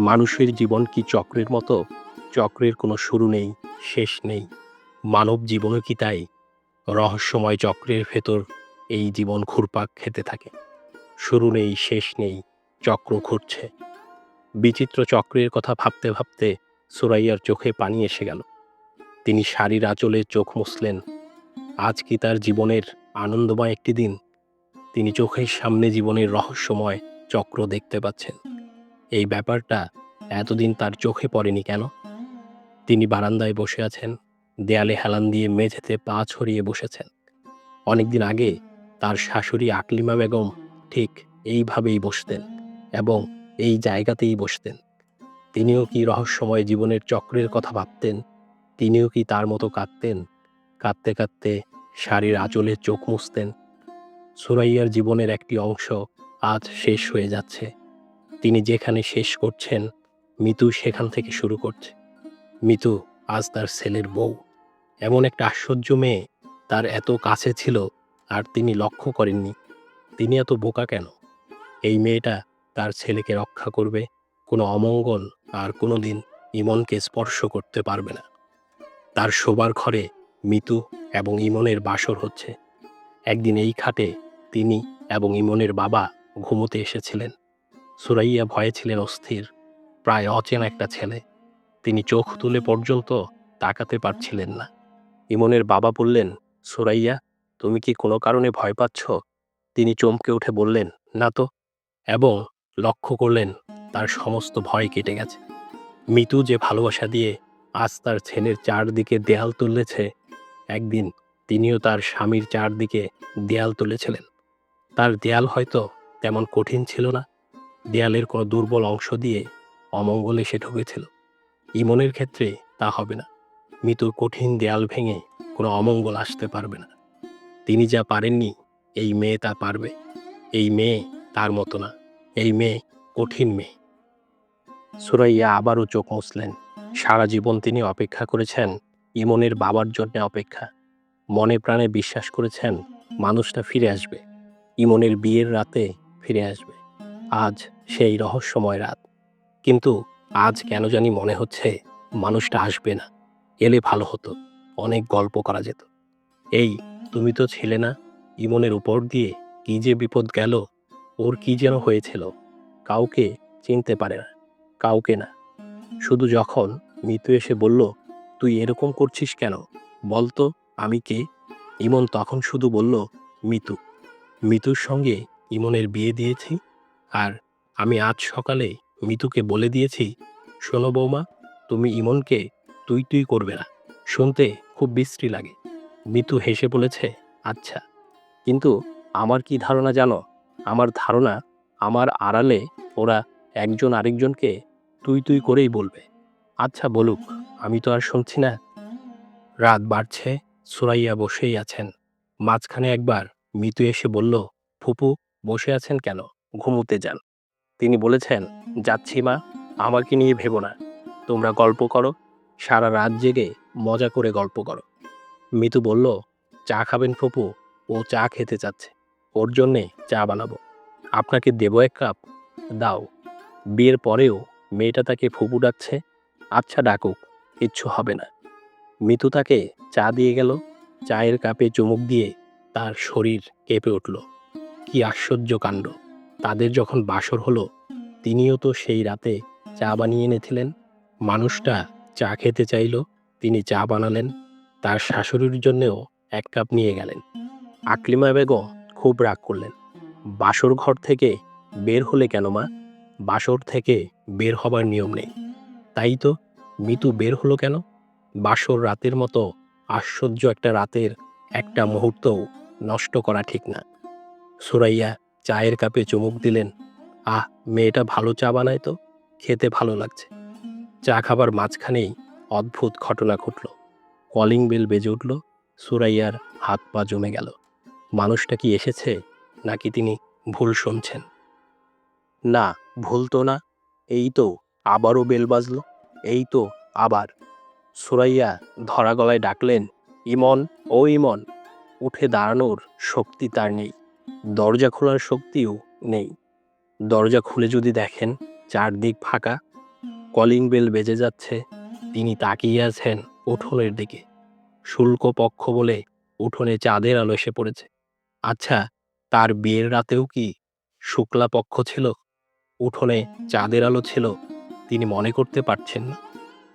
মানুষের জীবন কি চক্রের মতো? চক্রের কোনো শুরু নেই, শেষ নেই। মানব জীবনও কি তাই? রহস্যময় চক্রের ভেতর এই জীবন ঘুরপাক খেতে থাকে। শুরু নেই, শেষ নেই, চক্র ঘুরছে। বিচিত্র চক্রের কথা ভাবতে ভাবতে সুরাইয়ার চোখে পানি এসে গেল। তিনি শাড়ির আঁচলে চোখ মুছলেন। আজ কি তার জীবনের আনন্দময় একটি দিন? তিনি চোখের সামনে জীবনের রহস্যময় চক্র দেখতে পাচ্ছেন। এই ব্যাপারটা এতদিন তার চোখে পড়েনি কেন? তিনি বারান্দায় বসে আছেন, দেয়ালে হেলান দিয়ে মেঝেতে পা ছড়িয়ে বসেছেন। অনেকদিন আগে তার শাশুড়ি আকলিমা বেগম ঠিক এইভাবেই বসতেন এবং এই জায়গাতেই বসতেন। তিনিও কি রহস্যময় জীবনের চক্রের কথা ভাবতেন? তিনিও কি তার মতো কাঁদতেন? কাঁদতে কাঁদতে শাড়ির আঁচলে চোখ মুছতেন। সুরাইয়ার জীবনের একটি অংশ আজ শেষ হয়ে যাচ্ছে। তিনি যেখানে শেষ করছেন, মিতু সেখান থেকে শুরু করছে। মিতু আজ তার ছেলের বউ। এমন একটা আশ্চর্য মেয়ে তার এত কাছে ছিল আর তিনি লক্ষ্য করেননি। তিনি এত বোকা কেন? এই মেয়েটা তার ছেলেকে রক্ষা করবে, কোনো অমঙ্গল আর কোনো দিন ইমনকে স্পর্শ করতে পারবে না। তার শোবার ঘরে মিতু এবং ইমনের বাসর হচ্ছে। একদিন এই খাটে তিনি এবং ইমনের বাবা ঘুমোতে এসেছিলেন। সুরাইয়া ভয়ে ছিলেন অস্থির, প্রায় অচেনা একটা ছেলে। তিনি চোখ তুলে পর্যন্ত তাকাতে পারছিলেন না। ইমনের বাবা বললেন, সুরাইয়া, তুমি কি কোনো কারণে ভয় পাচ্ছ? তিনি চমকে উঠে বললেন, না তো। এবং লক্ষ্য করলেন, তার সমস্ত ভয় কেটে গেছে। মিতু যে ভালোবাসা দিয়ে আজ তার ছেলের চারদিকে দেয়াল তুলেছে, একদিন তিনিও তার স্বামীর চারদিকে দেয়াল তুলেছিলেন। তার দেয়াল হয়তো তেমন কঠিন ছিল না। দেয়ালের কোনো দুর্বল অংশ দিয়ে অমঙ্গল এসে ঢুকেছিল। ইমনের ক্ষেত্রে তা হবে না। মৃত্যুর কঠিন দেয়াল ভেঙে কোনো অমঙ্গল আসতে পারবে না। তিনি যা পারেননি, এই মেয়ে তা পারবে। এই মেয়ে তার মতো না। এই মেয়ে কঠিন মেয়ে। সুরাইয়া আবারও চোখ মুছলেন। সারা জীবন তিনি অপেক্ষা করেছেন ইমনের বাবার জন্য অপেক্ষা। মনে প্রাণে বিশ্বাস করেছেন, মানুষটা ফিরে আসবে। ইমনের বিয়ের রাতে ফিরে আসবে। আজ সেই রহস্যময় রাত। কিন্তু আজ কেন জানি মনে হচ্ছে মানুষটা আসবে না। এলে ভালো হতো, অনেক গল্প করা যেত। এই, তুমি তো ছিলে না, ইমনের উপর দিয়ে কি যে বিপদ গেল, ওর কি যেন হয়েছিল, কাউকে চিনতে পারে না, কাউকে না। শুধু যখন মিতু এসে বলল, তুই এরকম করছিস কেন? বলতো আমি কে? ইমন তখন শুধু বলল, মিতু। মিতুর সঙ্গে ইমনের বিয়ে দিয়েছি? আর আমি আজ সকালে মিতুকে বলে দিয়েছি, শোনো বৌমা, তুমি ইমনকে তুই তুই করবে না। শুনতে খুব বিশ্রী লাগে। মিতু হেসে বলেছে আচ্ছা কিন্তু আমার কি ধারণা জানো? আমার ধারণা আমার আড়ালে ওরা একজন আরেকজনকে তুই তুই করেই বলবে। আচ্ছা বলুক, আমি তো আর শুনছি না। রাত বাড়ছে, সুরাইয়া বসেই আছেন। মাঝখানে একবার মিতু এসে বলল, ফুপু, বসে আছেন কেন? ঘুমোতে যান। তিনি বলেছেন, যাচ্ছি মা, আমাকে নিয়ে ভেবো না। তোমরা গল্প করো, সারা রাত জেগে মজা করে গল্প করো। মিতু বলল, চা খাবেন ফুপু, ও চা খেতে চাচ্ছে। ওর জন্যে চা বানাবো। আপনাকে দেবো এক কাপ। দাও। বিয়ের পরেও মেয়েটা তাকে ফুপু ডাকছে আচ্ছা ডাকুক, কিচ্ছু হবে না। মিতু তাকে চা দিয়ে গেল। চায়ের কাপে চুমুক দিয়ে তার শরীর কেঁপে উঠল। কি আশ্চর্য কাণ্ড। তাদের যখন বাসর হলো, তিনিও তো সেই রাতে চা বানিয়ে এনেছিলেন। মানুষটা চা খেতে চাইল, তিনি চা বানালেন। তার শাশুড়ির জন্যেও এক কাপ নিয়ে গেলেন। আকলিমা বেগম খুব রাগ করলেন। বাসর ঘর থেকে বের হলে কেন মা? বাসর থেকে বের হবার নিয়ম নেই। তাই তো মিতু বের হলো কেন? বাসর রাতের মতো আশ্চর্য একটা রাতের একটা মুহূর্তও নষ্ট করা ঠিক না। সুরাইয়া চায়ের কাপে চুমুক দিলেন। আহ, মেয়েটা ভালো চা বানায় তো? খেতে ভালো লাগছে। চা খাবার মাঝখানেই অদ্ভুত ঘটনা ঘটল। কলিং বেল বেজে উঠল। সুরাইয়ার হাত পা জমে গেল। মানুষটা কি এসেছে? নাকি তিনি ভুল শুনছেন? না, ভুল তো না। এই তো আবারও বেল বাজলো। এই তো আবার। সুরাইয়া ধরা গলায় ডাকলেন, ইমন, ও ইমন, উঠে দাঁড়ানোর শক্তি তার নেই। দরজা খোলার শক্তিও নেই। দরজা খুলে যদি দেখেন, চারদিক ফাঁকা। কলিং বেল বেজে যাচ্ছে। তিনি তাকিয়ে আছেন উঠোনের দিকে। শুল্ক পক্ষ বলে উঠোনে চাঁদের আলো এসে পড়েছে। আচ্ছা তার বিয়ের রাতেও কি শুক্লা পক্ষ ছিল? উঠোনে চাঁদের আলো ছিল। তিনি মনে করতে পারছেন না।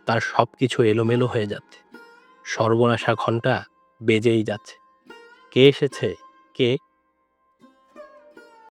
তার সব কিছু এলোমেলো হয়ে যাচ্ছে। সর্বনাশা ঘণ্টা বেজেই যাচ্ছে। কে এসেছে? কে